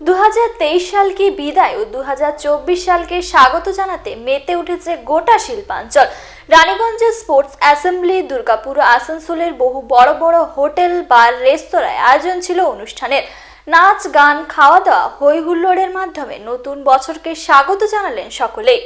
দু হাজার তেইশ সালকে বিদায় ও দু হাজার চব্বিশ সালকে স্বাগত জানাতে মেতে উঠেছে গোটা শিল্পাঞ্চল। রানীগঞ্জের স্পোর্টস অ্যাসেম্বলি, দুর্গাপুর, আসানসোলের বহু বড় বড় হোটেল, বার, রেস্তোরাঁয় আয়োজন ছিল অনুষ্ঠানের। নাচ, গান, খাওয়া দাওয়া হৈ হুল্লোড়ের মাধ্যমে নতুন বছরকে স্বাগত জানালেন সকলেই।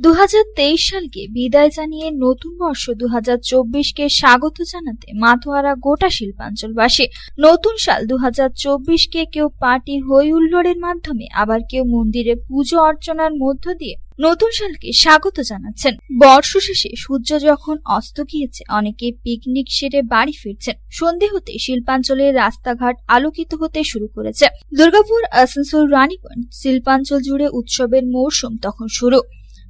দু হাজার তেইশ সালকে বিদায় জানিয়ে নতুন বর্ষ দু হাজার চব্বিশ কে স্বাগত জানাতে মাথোয়ারা গোটা শিল্পাঞ্চলবাসী। নতুন সাল দু হাজার চব্বিশ কে কেউ পার্টি হই হুল্লোড়ের মাধ্যমে, আবার কেউ মন্দিরে পুজো অর্চনার মধ্য দিয়ে নতুন সালকে স্বাগত জানাচ্ছেন। বর্ষ শেষে সূর্য যখন অস্ত গিয়েছে, অনেকে পিকনিক সেরে বাড়ি ফিরছেন। সন্ধে হতে শিল্পাঞ্চলের রাস্তাঘাট আলোকিত হতে শুরু করেছে। দুর্গাপুর, আসানসোল, রানীগঞ্জ শিল্পাঞ্চল জুড়ে উৎসবের মৌসুম তখন শুরু।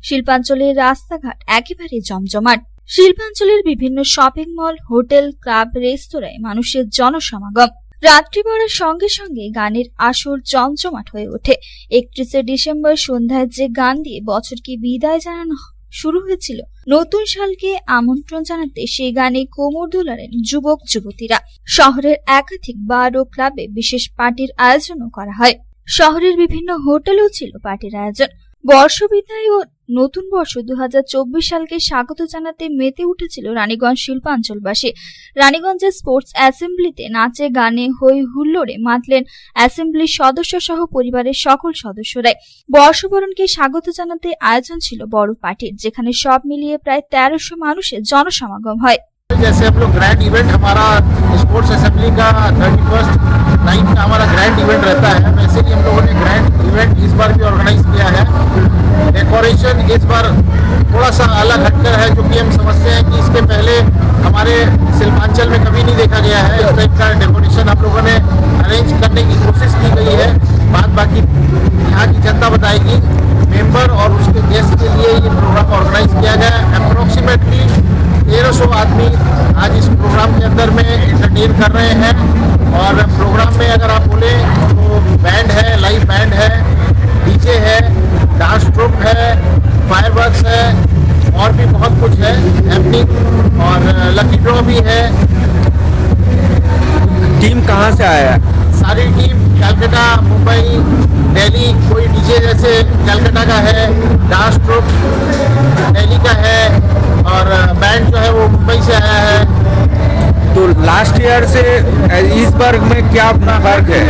শিল্পাঞ্চলের রাস্তাঘাট একেবারে জমজমাট। শিল্পাঞ্চলের বিভিন্ন শপিং মল, হোটেল, ক্লাব, রেস্তোরাঁয় মানুষের জনসমাগম। রাত্রি বাড়ার সঙ্গে সঙ্গে গানের আসর জমজমাট হয়ে ওঠে। একত্রিশে ডিসেম্বর সন্ধ্যায় যে গান দিয়ে বছরকে বিদায় জানানো শুরু হয়েছিল, নতুন সালকে আমন্ত্রণ জানাতে সেই গানে কোমর দোলারেন যুবক, যুবতীরা। শহরের একাধিক বার ও ক্লাবে বিশেষ পার্টির আয়োজনও করা হয়। শহরের বিভিন্ন হোটেলেও ছিল পার্টির আয়োজন। বর্ষ বিদায় ও নতুন বর্ষ দু সালকে স্বাগত জানাতে মেতে উঠেছিল রানীগঞ্জ শিল্পাঞ্চলবাসী রানীগঞ্জের স্পোর্টস অ্যাসেম্বলিতে নাচে গানে হই হুল্লোড়ে মাতলেন অ্যাসেম্বলির সদস্য সহ পরিবারের সকল সদস্যরাই বর্ষবরণকে স্বাগত জানাতে আয়োজন ছিল বড় পার্টির যেখানে সব মিলিয়ে প্রায় তেরোশো মানুষের জনসমাগম হয় जैसे हम लोग ग्रैंड इवेंट हमारा स्पोर्ट्स असेंबली का थर्टी फर्स्ट नाइट का हमारा ग्रैंड इवेंट रहता है वैसे ही हम लोगों ने ग्रैंड इवेंट इस बार भी ऑर्गेनाइज किया है डेकोरेशन इस बार थोड़ा सा अलग हटकर है जो कि हम समझते हैं कि इसके पहले हमारे शिल्पांचल में कभी नहीं देखा गया है। इस टाइप का डेकोरेशन हम लोगों ने अरेंज करने की कोशिश की गई है। बात बाकी यहाँ की जनता बताएगी। मेंबर और उसके गेस्ट के लिए ये प्रोग्राम ऑर्गेनाइज किया गया। है अप्रोक्सीमेटली तेरह सौ आदमी आज इस प्रोग्राम के अंदर में इंटरटेन कर रहे हैं। और प्रोग्राम में अगर आप बोले तो बैंड है लाइव बैंड है डीजे है डांस ट्रुप है फायरवर्क्स है और भी बहुत कुछ है हैपनिंग और लकी ड्रॉ भी है। टीम कहाँ से आया? है सारी टीम कलकत्ता मुंबई दिल्ली कोई डीजे जैसे कलकत्ता का है डांस ट्रुप दिल्ली का है और बैंड जो है वो मुंबई से आया है। तो लास्ट ईयर से इस बार में क्या अपना फ़र्क है?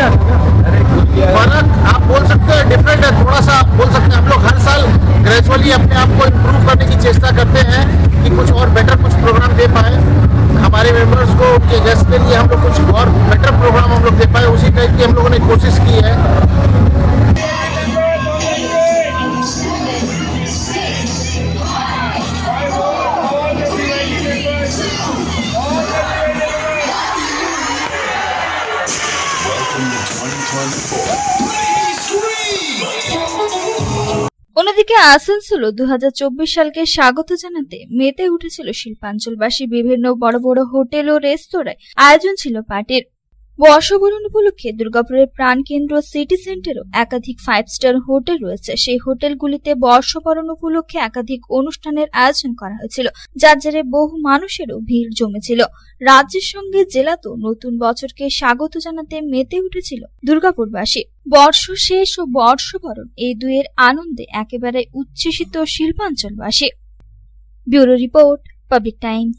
फ़र्क आप बोल सकते हैं डिफरेंट है थोड़ा सा आप बोल सकते हैं। हम लोग हर साल ग्रेजुअली अपने आप को इम्प्रूव करने की चेष्टा करते हैं कि कुछ और बेटर कुछ प्रोग्राम दे पाए। हमारे मेंबर्स को, उनके गेस्ट के लिए हम लोग कुछ और बेटर प्रोग्राम हम लोग दे पाए। उसी टाइप की हम लोगों ने कोशिश की है। অন্যদিকে আসানসোল দু হাজার চব্বিশ সালকে স্বাগত জানাতে মেতে উঠেছিল শিল্পাঞ্চলবাসী। বিভিন্ন বড় বড় হোটেল ও রেস্তোরাঁয় আয়োজন ছিল পার্টির। বর্ষবরণ উপলক্ষে দুর্গাপুরের প্রাণকেন্দ্র সিটি সেন্টারও একাধিক ফাইভ স্টার হোটেল রয়েছে। সেই হোটেলগুলিতে বর্ষবরণ উপলক্ষে একাধিক অনুষ্ঠানের আয়োজন করা হয়েছিল, যার জেরে বহু মানুষেরও ভিড় জমেছিল। রাজ্যের সঙ্গে জেলাতেও নতুন বছরকে স্বাগত জানাতে মেতে উঠেছিল দুর্গাপুরবাসী। বর্ষ শেষ ও বর্ষবরণ এই দুয়ের আনন্দে একেবারে উচ্ছ্বসিত শিল্পাঞ্চলবাসী। Bureau report, public times.